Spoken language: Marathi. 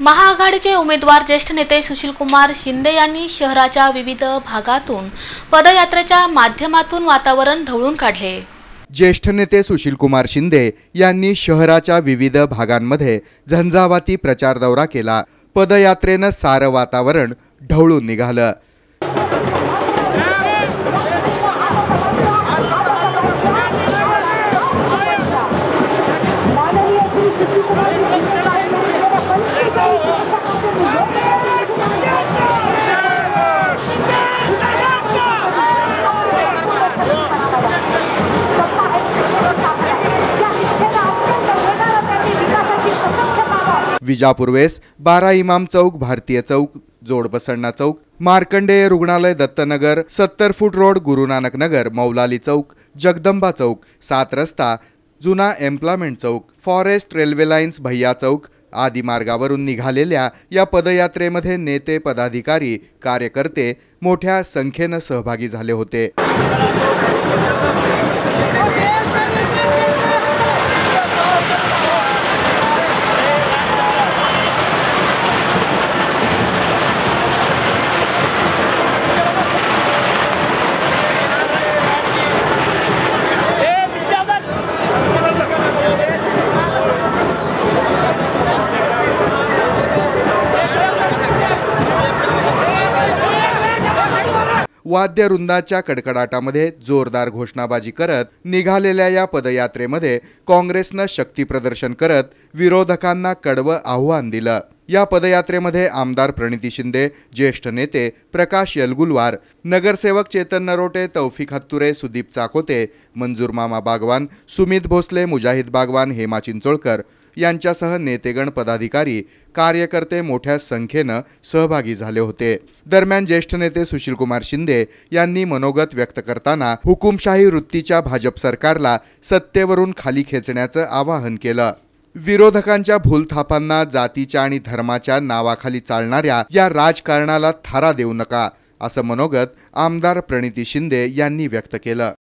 महाआघाडीचे उमेदवार ज्येष्ठ नेते सुशीलकुमार शिंदे यांनी शहराच्या विविध भागातून पदयात्रेच्या माध्यमातून वातावरण ढवळून काढले. ज्येष्ठ नेते सुशीलकुमार शिंदे यांनी शहराच्या विविध भागांमध्ये झंझावाती प्रचार दौरा केला. पदयात्रेनं सारं वातावरण ढवळून निघालं. विजापूर्वेस बारा इमाम चौक भारतीय चौक जोडबसण्णा चौक मार्कंडेय रुग्णालय दत्तनगर सत्तर फूट रोड गुरुनानक नगर मौलाली चौक जगदंबा चौक सात रस्ता जुना एम्प्लॉयमेंट चौक फॉरेस्ट रेल्वे लाईन्स भैया चौक आदी मार्गावरून निघालेल्या या पदयात्रेमध्ये नेते पदाधिकारी कार्यकर्ते मोठ्या संख्येनं सहभागी झाले होते. वाद्यवृंदाच्या कडकडाटामध्ये जोरदार घोषणाबाजी करत निघालेल्या या पदयात्रेमध्ये काँग्रेसनं शक्तीप्रदर्शन करत विरोधकांना कडवं आव्हान दिलं. या पदयात्रेमध्ये आमदार प्रणिती शिंदे ज्येष्ठ नेते प्रकाश यलगुलवार नगरसेवक चेतन नरोटे तौफिक हत्तुरे सुदीप चाकोते मंजूर मामा बागवान सुमित भोसले मुजाहिद बागवान हेमा चिंचोळकर यांच्यासह नेतेगण पदाधिकारी कार्यकर्ते मोठ्या संख्येनं सहभागी झाले होते. दरम्यान ज्येष्ठ नेते सुशीलकुमार शिंदे यांनी मनोगत व्यक्त करताना हुकुमशाही वृत्तीच्या भाजप सरकारला सत्तेवरून खाली खेचण्याचं आवाहन केलं. विरोधकांच्या भूलथापांना जातीच्या आणि धर्माच्या नावाखाली चालणाऱ्या या राजकारणाला थारा देऊ नका असं मनोगत आमदार प्रणिती शिंदे यांनी व्यक्त केलं.